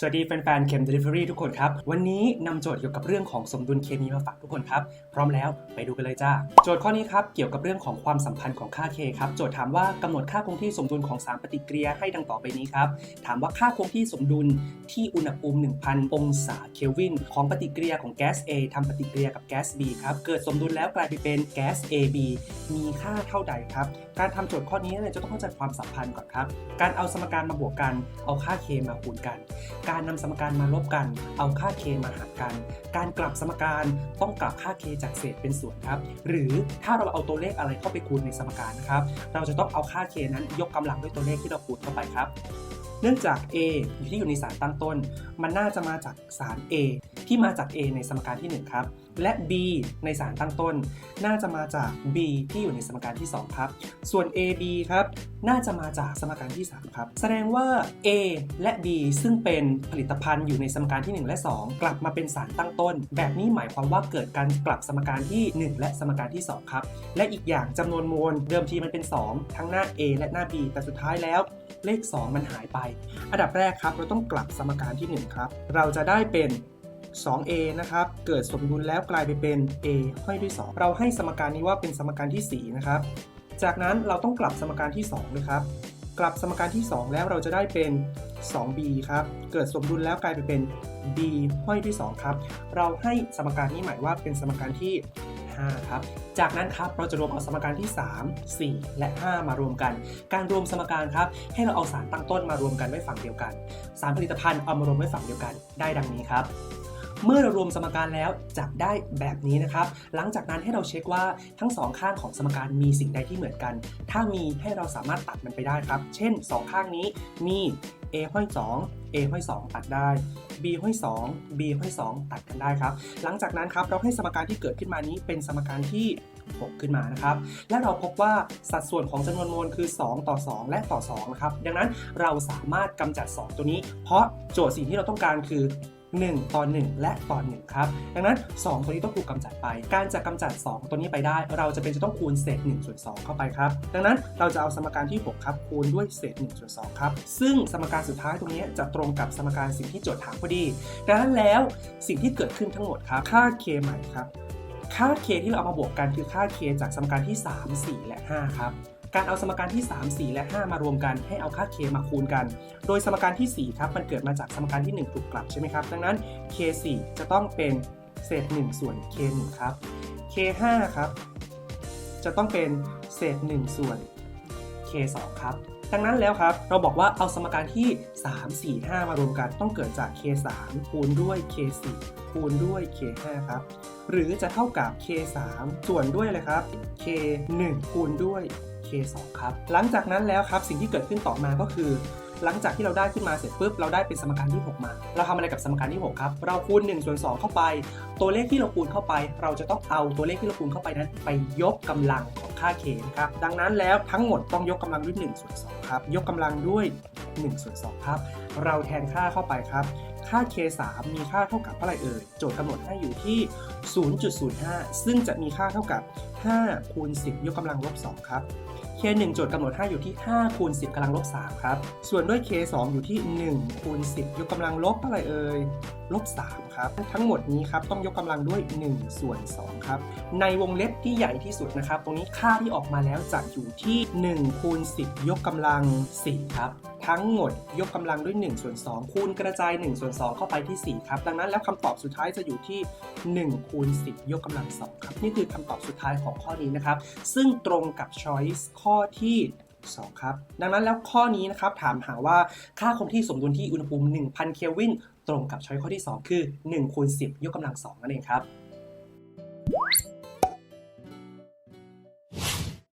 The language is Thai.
สวัสดีแฟนๆเข็ม Delivery ทุกคนครับ วันนี้นำโจทย์เกี่ยวกับเรื่องของสมดุลเคมีมาฝากทุกคนครับ พร้อมแล้วไปดูกันเลยจ้า โจทย์ข้อนี้ครับ เกี่ยวกับเรื่องของความสัมพันธ์ของค่า K คครับ โจทย์ถามว่ากำหนดค่าคงที่สมดุลของสารปฏิกิริยาให้ดังต่อไปนี้ครับ ถามว่าค่าคงที่สมดุลที่อุณหภูมิ 1,000 องศาเคลวิน ของปฏิกิริยาของแก๊ส A ทำปฏิกิริยากับแก๊ส B ครับ เกิดสมดุลแล้วกลายไปเป็นแก๊ส AB มีค่าเท่าใดครับ การทำโจทย์ข้อนี้เนี่ยจะต้องเข้าใจความสัมพันธ์ก่อนครับ การเอาสมการมาบวกกัน เอาค่า K มาคูณกันการนำสมการมาลบกัน เอาค่า K มาหารกัน การกลับสมการต้องกลับค่า K จากเศษเป็นส่วนครับ หรือถ้าเราเอาตัวเลขอะไรเข้าไปคูณในสมการนะครับ เราจะต้องเอาค่า K นั้นยกกำลังด้วยตัวเลขที่เราคูณเข้าไปครับ เนื่องจาก A อยู่ที่อยู่ในสารตั้งต้น มันน่าจะมาจากสาร A ที่มาจาก A ในสมการที่ 1 ครับ และ B ในสารตั้งต้น น่าจะมาจาก B ที่อยู่ในสมการที่ 2 ครับ ส่วน AB ครับ น่าจะมาจากสมการที่ 3 ครับ แสดงว่า A และ B ซึ่งเป็นผลิตภัณฑ์อยู่ในสมการที่ 1 และ 2 กลับมาเป็นสารตั้งต้น แบบนี้หมายความว่าเกิดการกลับสมการที่ 1 และสมการที่ 2 ครับ และอีกอย่างจำนวนมวลเดิมทีมันเป็น 2 ทั้งหน้า A และหน้า B แต่สุดท้ายแล้วเลข 2 มันหายไป อันดับแรกครับ เราต้องกลับสมการที่ 1 ครับ เราจะได้เป็น 2a นะครับ เกิดสมดุลแล้วกลายไปเป็น a ห้อยด้วย 2 เราให้สมการนี้ว่าเป็นสมการที่ 4 นะครับ จากนั้นเราต้องกลับสมการที่2ด้วยครับ กลับสมการที่ 2 แล้วเราจะได้เป็น 2b ครับ เกิดสมดุลแล้วกลายไปเป็น b ห้อยด้วย 2 ครับ เราให้สมการนี้หมายว่าเป็นสมการที่5ครับ จากนั้นครับเราจะรวมเอาสมการที่ 3 4 และ 5 มารวมกัน การรวมสมการครับ ให้เราเอาสารตั้งต้นมารวมกันไว้ฝั่งเดียวกัน สารผลิตภัณฑ์เอามารวมไว้ฝั่งเดียวกันได้ดังนี้ครับ เมื่อเรารวมสมการแล้วจะได้แบบนี้นะครับ หลังจากนั้นให้เราเช็คว่าทั้งสองข้างของสมการมีสิ่งใดที่เหมือนกัน ถ้ามีให้เราสามารถตัดมันไปได้ครับ เช่น 2 ข้างนี้มี a ห้อย2 a ห้อย2ตัดได้ b ห้อย2 b ห้อย2ตัดกันได้ครับ หลังจากนั้นครับเราให้สมการที่เกิดขึ้นมานี้เป็นสมการที่6ขึ้นมานะครับ และเราพบว่าสัดส่วนของจำนวนมวลคือ 2 ต่อ 2 และต่อ2นะครับ ดังนั้นเราสามารถกำจัด 2 ตัวนี้ เพราะโจทย์สิ่งที่เราต้องการคือ 1 ต่อ 1 และต่อ 1 ครับ ดังนั้น 2 ตัวนี้ต้องถูกกำจัดไป การจะกำจัด 2 ตัวนี้ไปได้ เราจะเป็นจะต้องคูณเศษ1ส่วน2เข้าไปครับ ดังนั้นเราจะเอาสมการที่ 6 ครับ คูณด้วยเศษ1ส่วน2ครับ ซึ่งสมการสุดท้ายตรงนี้จะตรงกับสมการสิ่งที่โจทย์ถามพอดี ดังนั้นแล้วสิ่งที่เกิดขึ้นทั้งหมดครับ ค่า k ใหม่ครับ ค่า k ที่เราเอามาบวกกันคือค่า k จากสมการที่ 3 4 และ 5 ครับ การเอาสมการที่ 3 4 และ 5 มารวมกันให้เอาค่า k มาคูณกัน โดยสมการที่ 4 ครับมันเกิดมาจากสมการที่ 1 ถูกกลับใช่ไหมครับ ดังนั้น k 4จะต้องเป็นเศษ 1 ส่วน k 1ครับ k 5ครับ จะต้องเป็นเศษ 1 ส่วน k 2ครับ ดังนั้นแล้วครับ เราบอกว่าเอาสมการที่ 3 4 5 มารวมกันต้องเกิดจาก k 3คูณด้วย k 4คูณด้วย k 5ครับ หรือจะเท่ากับ k 3ส่วนด้วยเลยครับ k 1คูณด้วย k 2ครับ หลังจากนั้นแล้วครับสิ่งที่เกิดขึ้นต่อมาก็คือ หลังจากที่เราได้ขึ้นมาเสร็จปุ๊บเราได้เป็นสมการที่ 6 มา เราทำอะไรกับสมการที่ 6 ครับ เราคูณ1ส่วน2เข้าไป ตัวเลขที่เราคูณเข้าไป เราจะต้องเอาตัวเลขที่เราคูณเข้าไปนั้น ไปยกกำลังของค่า k นะครับ ดังนั้นแล้วทั้งหมดต้องยกกำลังด้วย1ส่วน2ครับ ยกกำลังด้วย1ส่วน2ครับ เราแทนค่าเข้าไปครับ ค่า k 3มีค่าเท่ากับเท่าไหร่เอ่ย โจทย์กำหนดให้อยู่ที่ 0.05 ซึ่งจะมีค่าเท่ากับ5คูณ10 ยกกำลังลบ2ครับ k 1 โจทย์กำหนดให้อยู่ที่5คูณ10กำลังลบ3ครับ ส่วนด้วย k 2 อยู่ที่1คูณ10 ยกกำลังลบเท่าไรเอ่ยลบ3ครับ ทั้งหมดนี้ครับต้องยกกำลังด้วย 1 ส่วน2ครับ ในวงเล็บที่ใหญ่ที่สุดนะครับ ตรงนี้ค่าที่ออกมาแล้วจะอยู่ที่1คูณ10 ยกกำลัง4ครับ ทั้งหมดยกกำลังด้วย1ส่วน2คูณกระจาย1ส่วน2เข้าไปที่ 4 ครับ ดังนั้นแล้วคำตอบสุดท้ายจะอยู่ที่ 1คูณ10 ยกกำลัง2ครับ นี่คือคำตอบสุดท้ายของข้อนี้นะครับ ซึ่งตรงกับ choice ข้อข้อที่ 2 ครับ ดังนั้นแล้วข้อนี้นะครับถามหาว่าค่าคงที่สมดุลที่อุณหภูมิ 1,000 เคลวิน ตรงกับช้อยข้อที่ 2 คือ1คูณ10 ยกกำลัง2นั่นเองครับ